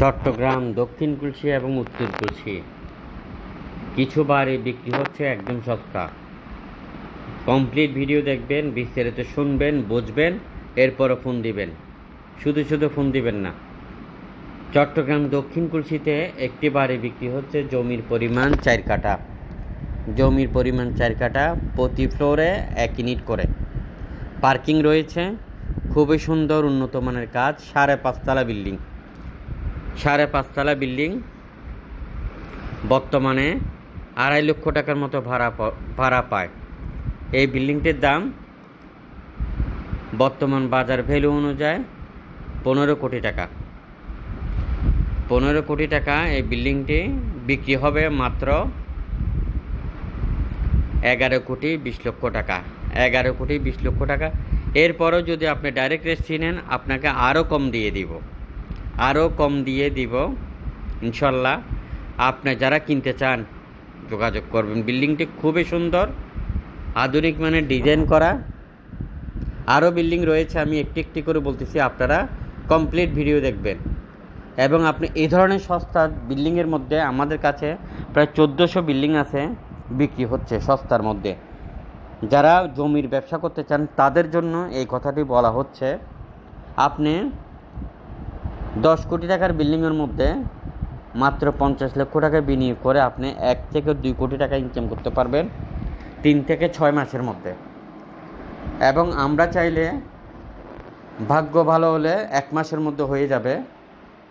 চট্টগ্রাম, দক্ষিণ কুলসি এবং উত্তর কুলসি কিছু বাড়ি বিক্রি হচ্ছে একদম সস্তা। কমপ্লিট ভিডিও দেখবেন, বিস্তারিত শুনবেন, বুঝবেন, এরপরও ফোন দিবেন। শুধু শুধু ফোন দিবেন না। চট্টগ্রাম, দক্ষিণ কুলসিতে একটি বাড়ি বিক্রি হচ্ছে জমির পরিমাণ চার কাঠা। জমির পরিমাণ চার কাঠা প্রতি ফ্লোরে এক ইউনিট করে। পার্কিং রয়েছে। খুবই সুন্দর, উন্নত মানের কাজ, সাড়ে পাঁচতলা বিল্ডিং। সাড়ে পাঁচতলা বিল্ডিং, বর্তমানে আড়াই লক্ষ টাকার মতো ভাড়া ভাড়া পায়। এই বিল্ডিংটির দাম বর্তমান বাজার ভ্যালু অনুযায়ী পনেরো কোটি টাকা। পনেরো কোটি টাকা এই বিল্ডিংটি বিক্রি হবে মাত্র এগারো কোটি বিশ লক্ষ টাকা। এগারো কোটি বিশ লক্ষ টাকা। এরপরও যদি আপনি ডাইরেক্ট রেজিস্ট্রি নেন আপনাকে আরও কম দিয়ে দিব। আরও কম দিয়ে দিব। ইনশাল্লাহ আপনি যারা কিনতে চান, যোগাযোগ করবেন। বিল্ডিংটি খুবই সুন্দর, আধুনিক মানের ডিজাইন করা। আরও বিল্ডিং রয়েছে, আমি একটি একটি করে বলতেছি, আপনারা কমপ্লিট ভিডিও দেখবেন। এবং আপনি এই ধরনের সস্তা বিল্ডিংয়ের মধ্যে আমাদের কাছে প্রায় চোদ্দোশো বিল্ডিং আছে, বিক্রি হচ্ছে সস্তার মধ্যে। যারা জমির ব্যবসা করতে চান, তাদের জন্য এই কথাটি বলা হচ্ছে, আপনি দশ কোটি টাকার বিল্ডিংয়ের মধ্যে মাত্র পঞ্চাশ লক্ষ টাকা বিনিয়োগ করে আপনি এক থেকে দুই কোটি টাকা ইনকাম করতে পারবেন তিন থেকে ছয় মাসের মধ্যে। এবং আমরা চাইলে ভাগ্য ভালো হলে এক মাসের মধ্যে হয়ে যাবে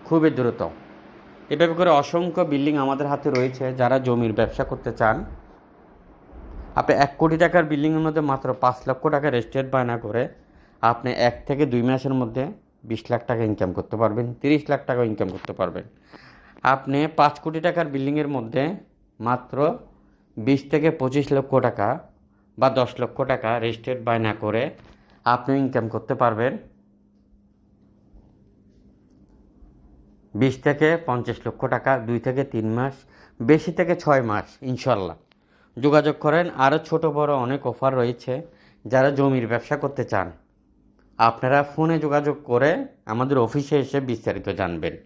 খুবই দ্রুত। এভাবে করে অসংখ্য বিল্ডিং আমাদের হাতে রয়েছে যারা জমির ব্যবসা করতে চান। আপনি এক কোটি টাকার বিল্ডিংয়ের মধ্যে মাত্র পাঁচ লক্ষ টাকা রেজিস্ট্রেট বায়না করে আপনি এক থেকে দুই মাসের মধ্যে বিশ লাখ টাকা ইনকাম করতে পারবেন, তিরিশ লাখ টাকা ইনকাম করতে পারবেন। আপনি পাঁচ কোটি টাকার বিল্ডিংয়ের মধ্যে মাত্র বিশ থেকে পঁচিশ লক্ষ টাকা বা দশ লক্ষ টাকা রেজিস্ট্রেট বায়না করে আপনি ইনকাম করতে পারবেন। বিশ থেকে পঞ্চাশ লক্ষ টাকা দুই থেকে তিন মাস, বেশি থেকে ছয় মাস, ইনশাল্লাহ। যোগাযোগ করেন আরও ছোট বড় অনেক অফার রয়েছে যারা জমির ব্যবসা করতে চান। আপনারা ফোনে যোগাযোগ করে আমাদের অফিসে এসে বিস্তারিত জানবেন।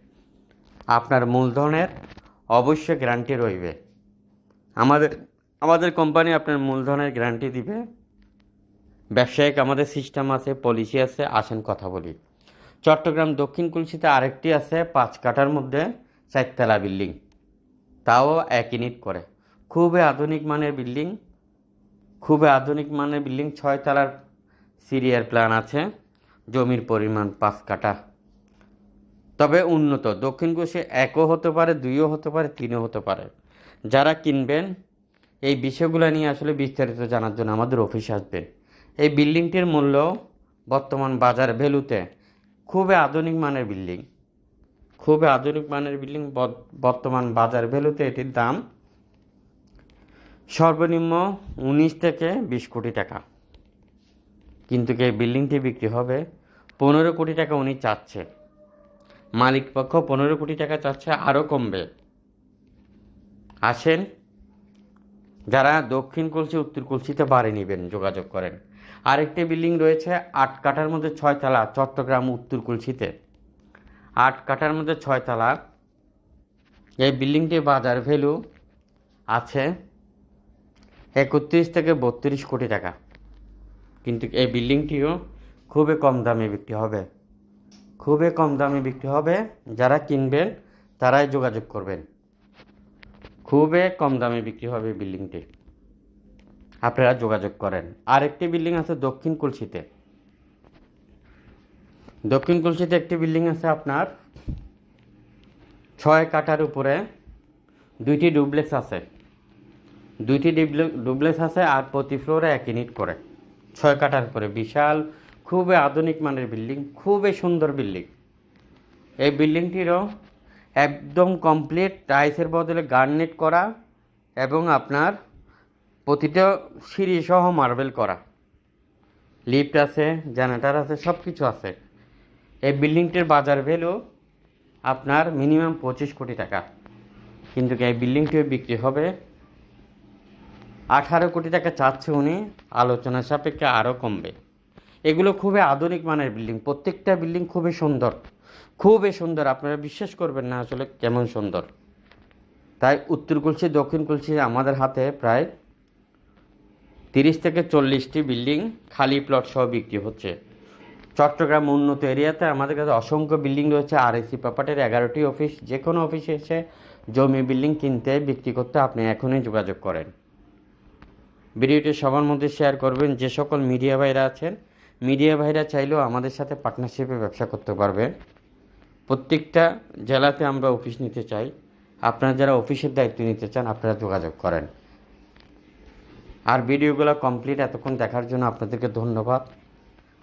আপনার মূলধনের অবশ্যই গ্যারান্টি রইবে। আমাদের আমাদের কোম্পানি আপনার মূলধনের গ্যারান্টি দিবে। ব্যবসায়িক আমাদের সিস্টেম আছে, পলিসি আছে, আসেন কথা বলি। চট্টগ্রাম দক্ষিণ কুলসিতে আরেকটি আছে, পাঁচ কাঠার মধ্যে চারতলা বিল্ডিং। তাও এক ইউনিট করে। খুবই আধুনিক মানের বিল্ডিং। খুবই আধুনিক মানের বিল্ডিং ছয় তলার সিরিয়ার প্ল্যান আছে, জমির পরিমাণ পাঁচ কাটা তবে উন্নত, দক্ষিণ কোষে একও হতে পারে, দুইও হতে পারে, তিনও হতে পারে। যারা কিনবেন, এই বিষয়গুলো নিয়ে আসলে বিস্তারিত জানার জন্য আমাদের অফিসে আসবেন এই বিল্ডিংটির মূল্য বর্তমান বাজার ভ্যালুতে খুবই আধুনিক মানের বিল্ডিং। খুবই আধুনিক মানের বিল্ডিং বর- বর্তমান বাজার ভ্যালুতে এটির দাম সর্বনিম্ন উনিশ থেকে বিশ কোটি টাকা। কিন্তু এই বিল্ডিংটি বিক্রি হবে? পনেরো কোটি টাকা উনি চাচ্ছে। মালিক পক্ষ পনেরো কোটি টাকা চাচ্ছে, আরও কমবে। আসেন, যারা দক্ষিণ কলসি, উত্তর কলসিতে বাড়ি নেবেন, যোগাযোগ করেন। আরেকটি বিল্ডিং রয়েছে, আট কাঠার মধ্যে ছয়তলা চট্টগ্রাম, উত্তর কলসিতে। আট কাঠার মধ্যে ছয়তলা এই বিল্ডিংটির বাজার ভ্যালু আছে একত্রিশ থেকে বত্রিশ কোটি টাকা। কিন্তু এই বিল্ডিংটিও খুবই কম দামে বিক্রি হবে। খুবই কম দামে বিক্রি হবে, যারা কিনবেন তারাই যোগাযোগ করবেন। খুবই কম দামে বিক্রি হবে বিল্ডিংটি। আপনারা যোগাযোগ করেন। আরেকটি বিল্ডিং আছে দক্ষিণ কুলসিতে। দক্ষিণ কুলসিতে একটি বিল্ডিং আছে আপনার ছয় কাঠার উপরে দুইটি ডুপ্লেক্স আছে। দুইটি ডুপ্লেক্স আছে আর প্রতি ফ্লোরে এক ইউনিট করে। ছয় কাঠার উপরে। বিশাল, খুবই আধুনিক মানের বিল্ডিং, খুবই সুন্দর বিল্ডিং। এই বিল্ডিংটিরও একদম কমপ্লিট টাইলসের বদলে গার্নেট করা এবং আপনার প্রতিটা সিঁড়ি সহ মার্বেল করা। লিফট আছে, জেনারেটার আছে সব কিছু আছে। এই বিল্ডিংটির বাজার ভ্যালু আপনার মিনিমাম পঁচিশ কোটি টাকা। কিন্তু এই বিল্ডিংটিও বিক্রি হবে আঠারো কোটি টাকা চাচ্ছে উনি, আলোচনা সাপেক্ষে আরও কমবে। এগুলো খুবই আধুনিক মানের বিল্ডিং, প্রত্যেকটা বিল্ডিং খুবই সুন্দর। খুবই সুন্দর, আপনারা বিশ্বাস করবেন না আসলে কেমন সুন্দর। তাই উত্তর কুলসি, দক্ষিণ কুলসি আমাদের হাতে প্রায় তিরিশ থেকে চল্লিশটি বিল্ডিং খালি প্লট সহ বিক্রি হচ্ছে। চট্টগ্রাম উন্নত এরিয়াতে আমাদের কাছে অসংখ্য বিল্ডিং রয়েছে আর এসি প্রপার্টির এগারোটি অফিস যে কোনো অফিসে এসে জমি বিল্ডিং কিনতে, বিক্রি করতে আপনি এখনই যোগাযোগ করেন। ভিডিওটি সবার মধ্যে শেয়ার করবেন। যে সকল মিডিয়া ভাইরা আছেন, মিডিয়া ভাইরা চাইলেও আমাদের সাথে পার্টনারশিপে ব্যবসা করতে পারবেন। প্রত্যেকটা জেলাতে আমরা অফিস নিতে চাই। আপনারা যারা অফিসের দায়িত্ব নিতে চান, আপনারা যোগাযোগ করেন। আর ভিডিওগুলো কমপ্লিট এতক্ষণ দেখার জন্য আপনাদেরকে ধন্যবাদ।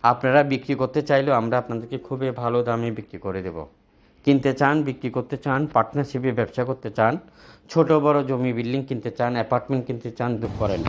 আপনারা বিক্রি করতে চাইলেও আমরা আপনাদেরকে খুবই ভালো দামে বিক্রি করে দেব। কিনতে চান, বিক্রি করতে চান পার্টনারশিপে ব্যবসা করতে চান, ছোট বড় জমি বিল্ডিং কিনতে চান অ্যাপার্টমেন্ট কিনতে চান করেন